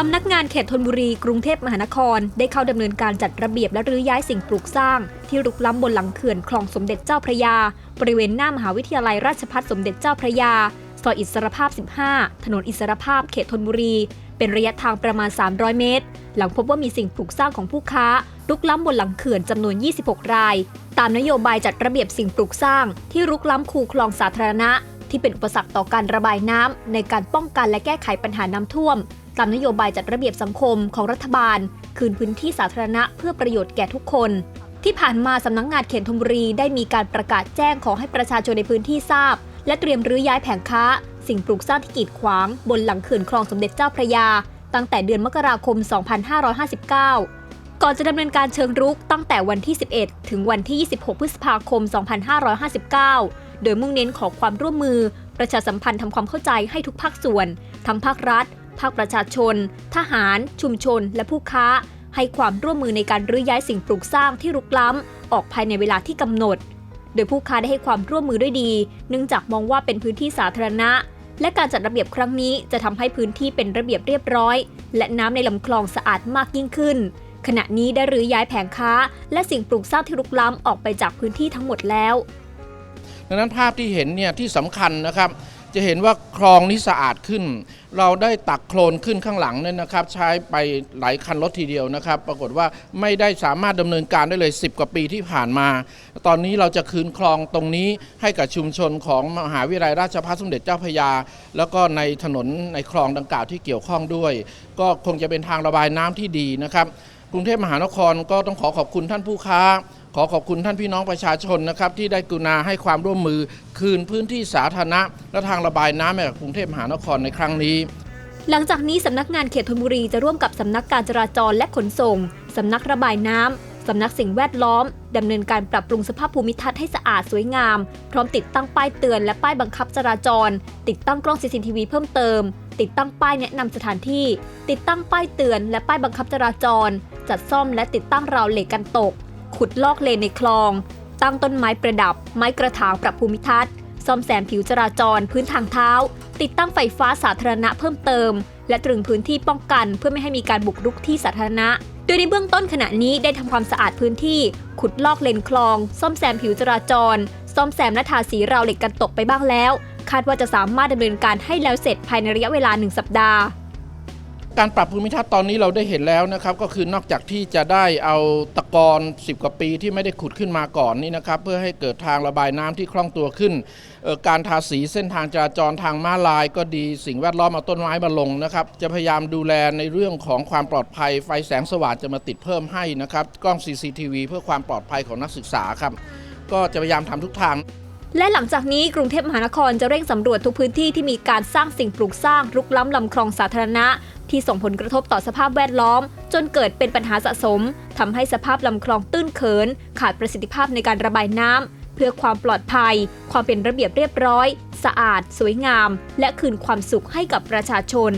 สำนักงานเขตธนบุรี กรุงเทพมหานคร ได้เข้าดำเนินการจัดระเบียบและรื้อย้ายสิ่งปลูกสร้าง ที่รุกล้ำบนหลังเขื่อนคลองสมเด็จเจ้าพระยา บริเวณหน้ามหาวิทยาลัยราชภัฏสมเด็จเจ้าพระยาซอยอิสรภาพ 15 ถนนอิสรภาพเขตธนบุรี เป็นระยะทางประมาณ 300 เมตร หลังพบว่ามีสิ่งปลูกสร้างของผู้ค้ารุกล้ำบนหลังเขื่อนจำนวน 26 ราย ตามนโยบายจัดระเบียบสิ่งปลูกสร้าง ที่รุกล้ำคูคลองสาธารณะ ที่เป็นอุปสรรคต่อการระบายน้ำในการป้องกันและแก้ไขปัญหาน้ำท่วม ตามนโยบายจัดระเบียบสังคมของรัฐบาล คืนพื้นที่สาธารณะเพื่อประโยชน์แก่ทุกคน ที่ผ่านมาสำนักงงานเขตธนบุรีได้มีการประกาศแจ้งขอให้ประชาชนในพื้นที่ทราบ และเตรียมรื้อย้ายแผงค้า สิ่งปลูกสร้างที่กีดขวาง บนหลังเขื่อนคลองสมเด็จเจ้าพระยา ตั้งแต่เดือนมกราคม 2559ก่อนจะดำเนินการเชิงรุกตั้งแต่วันที่ 11 ถึงวันที่ 26 พฤษภาคม 2559 โดยมุ่งเน้นขอความร่วมมือ ประชาสัมพันธ์ทำความเข้าใจให้ทุกภาคส่วน ทั้งภาครัฐ ภาคประชาชน ทหาร ชุมชน และผู้ค้า ให้ความร่วมมือในการรื้อย้ายสิ่งปลูกสร้างที่รุกล้ำ ออกภายในเวลาที่กำหนด โดยผู้ค้าได้ให้ความร่วมมือด้วยดี เนื่องจากมองว่าเป็นพื้นที่สาธารณะ และการจัดระเบียบครั้งนี้จะทำให้พื้นที่เป็นระเบียบเรียบร้อย และน้ำในลำคลองสะอาดมากยิ่งขึ้นขณะนี้ได้รื้อย้ายแผงค้า และสิ่งปลูกสร้างที่รุกล้ำออกไปจากพื้นที่ทั้งหมดแล้ว ดังนั้นภาพที่เห็นเนี่ยที่สำคัญนะครับ จะเห็นว่าคลองนี้สะอาดขึ้น เราได้ตักโคลนขึ้นข้างหลังเนี่ยนะครับ ใช้ไปหลายคันรถทีเดียวนะครับ ปรากฏว่าไม่ได้สามารถดำเนินการได้เลย 10 กว่าปีที่ผ่านมา ตอนนี้เราจะคืนคลองตรงนี้ให้กับชุมชนของมหาวิทยาลัยราชภัฏสมเด็จเจ้าพระยา แล้วก็ในถนนในคลองดังกล่าวที่เกี่ยวข้องด้วย ก็คงจะเป็นทางระบายน้ำที่ดีนะครับกรุงเทพมหานครก็ต้องขอขอบคุณท่านผู้ค้า ขอขอบคุณท่านพี่น้องประชาชนนะครับที่ได้กรุณาให้ความร่วมมือคืนพื้นที่สาธารณะ และทางระบายน้ำให้กับกรุงเทพมหานครในครั้งนี้ หลังจากนี้สำนักงานเขตธนบุรีจะร่วมกับสำนักการจราจรและขนส่งสำนักระบายน้ำสำนักสิ่งแวดล้อม ดำเนินการปรับปรุงสภาพภูมิทัศน์ให้สะอาดสวยงาม พร้อมติดตั้งป้ายเตือนและป้ายบังคับจราจร ติดตั้งกล้อง CCTV เพิ่มเติม ติดตั้งป้ายแนะนำสถานที่ ติดตั้งป้ายเตือนและป้ายบังคับจราจร จัดซ่อมและติดตั้งราวเหล็กกันตก ขุดลอกเลนในคลอง ตั้งต้นไม้ประดับ ไม้กระถางปรับภูมิทัศน์ ซ่อมแซมผิวจราจรพื้นทางเท้า ติดตั้งไฟฟ้าสาธารณะเพิ่มเติม และตรึงพื้นที่ป้องกันเพื่อไม่ให้มีการบุกรุกที่สาธารณะ โดยในเบื้องต้นขณะนี้ได้ทำความสะอาดพื้นที่ ขุดลอกเลนคลอง ซ่อมแซมผิวจราจร ซ่อมแซมและทาสีราวเหล็กกันตกไปบ้างแล้ว คาดว่าจะสามารถดำเนินการให้แล้วเสร็จภายในระยะเวลาหนึ่งสัปดาห์ การปรับภูมิทัศน์ตอนนี้เราได้เห็นแล้วนะครับ ก็คือนอกจากที่จะได้เอาตะกอน10 กว่าปีที่ไม่ได้ขุดขึ้นมาก่อนนี่นะครับ เพื่อให้เกิดทางระบายน้ำที่คล่องตัวขึ้น การทาสีเส้นทางจราจรทางม้าลาย ก็ดีสิ่งแวดล้อมเอาต้นไม้มาลงนะครับ จะพยายามดูแลในเรื่องของความปลอดภัย ไฟแสงสว่างจะมาติดเพิ่มให้นะครับ กล้อง CCTV เพื่อความปลอดภัยของนักศึกษาครับ ก็จะพยายามทำทุกทางและหลังจากนี้กรุงเทพมหานครจะเร่งสำรวจทุกพื้นที่ที่มีการสร้างสิ่งปลูกสร้างรุกล้ำลำคลองสาธารณะ ที่ส่งผลกระทบต่อสภาพแวดล้อม จนเกิดเป็นปัญหาสะสมทำให้สภาพลำคลองตื้นเขิน ขาดประสิทธิภาพในการระบายน้ำเพื่อความปลอดภัย ความเป็นระเบียบเรียบร้อย สะอาด สวยงาม และคืนความสุขให้กับประชาชน